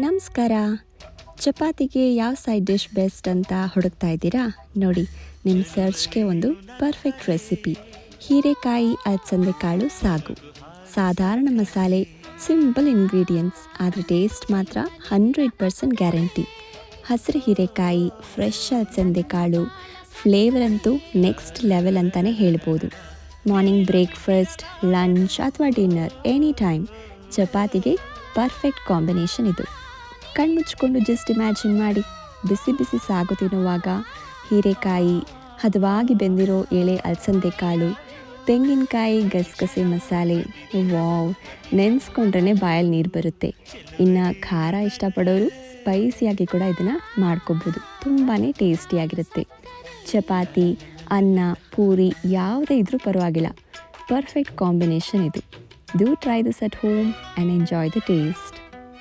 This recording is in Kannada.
ನಮಸ್ಕಾರ. ಚಪಾತಿಗೆ ಯಾವ ಸೈಡ್ ಡಿಶ್ ಬೆಸ್ಟ್ ಅಂತ ಹುಡುಕ್ತಾ ಇದ್ದೀರಾ? ನೋಡಿ, ನಿಮ್ಮ ಸರ್ಚ್ಗೆ ಒಂದು ಪರ್ಫೆಕ್ಟ್ ರೆಸಿಪಿ ಹೀರೆಕಾಯಿ ಅಲ್ಸಂದೆ ಕಾಳು ಸಾಗು. ಸಾಧಾರಣ ಮಸಾಲೆ ಸಿಂಪಲ್ ಇಂಗ್ರೀಡಿಯೆಂಟ್ಸ್ ಆದರೆ ಟೇಸ್ಟ್ ಮಾತ್ರ ಹಂಡ್ರೆಡ್ ಪರ್ಸೆಂಟ್ ಗ್ಯಾರಂಟಿ ಹಸಿರು ಹೀರೆಕಾಯಿ ಫ್ರೆಶ್ ಅಲ್ಸಂದೆ ಕಾಳು ಫ್ಲೇವರ್ ಅಂತೂ ನೆಕ್ಸ್ಟ್ ಲೆವೆಲ್ ಅಂತಲೇ ಹೇಳ್ಬೋದು. ಮಾರ್ನಿಂಗ್ ಬ್ರೇಕ್ಫಾಸ್ಟ್ ಲಂಚ್ ಅಥವಾ ಡಿನ್ನರ್ ಎನಿ ಟೈಮ್ ಚಪಾತಿಗೆ ಪರ್ಫೆಕ್ಟ್ ಕಾಂಬಿನೇಷನ್ ಇದು. ಕಣ್ಮುಚ್ಕೊಂಡು ಜಸ್ಟ್ ಇಮ್ಯಾಜಿನ್ ಮಾಡಿ ಬಿಸಿ ಬಿಸಿ ಸಾಗು ತಿನ್ನುವಾಗ ಹೀರೆಕಾಯಿ ಹದವಾಗಿ ಬೆಂದಿರೋ ಎಳೆ ಅಲಸಂದೆ ಕಾಳು, ತೆಂಗಿನಕಾಯಿ ಗಸಗಸೆ ಮಸಾಲೆ, ವಾವ್ ನೆನೆಸ್ಕೊಂಡ್ರೆ ಬಾಯಲ್ಲಿ ನೀರು ಬರುತ್ತೆ. ಇನ್ನು ಖಾರ ಇಷ್ಟಪಡೋರು ಸ್ಪೈಸಿಯಾಗಿ ಕೂಡ ಇದನ್ನು ಮಾಡ್ಕೋಬೋದು. ತುಂಬಾ ಟೇಸ್ಟಿಯಾಗಿರುತ್ತೆ ಚಪಾತಿ, ಅನ್ನ, ಪೂರಿ ಯಾವುದೇ ಇದ್ರೂ ಪರವಾಗಿಲ್ಲ. ಪರ್ಫೆಕ್ಟ್ ಕಾಂಬಿನೇಷನ್ ಇದು. Do try this at home and enjoy the taste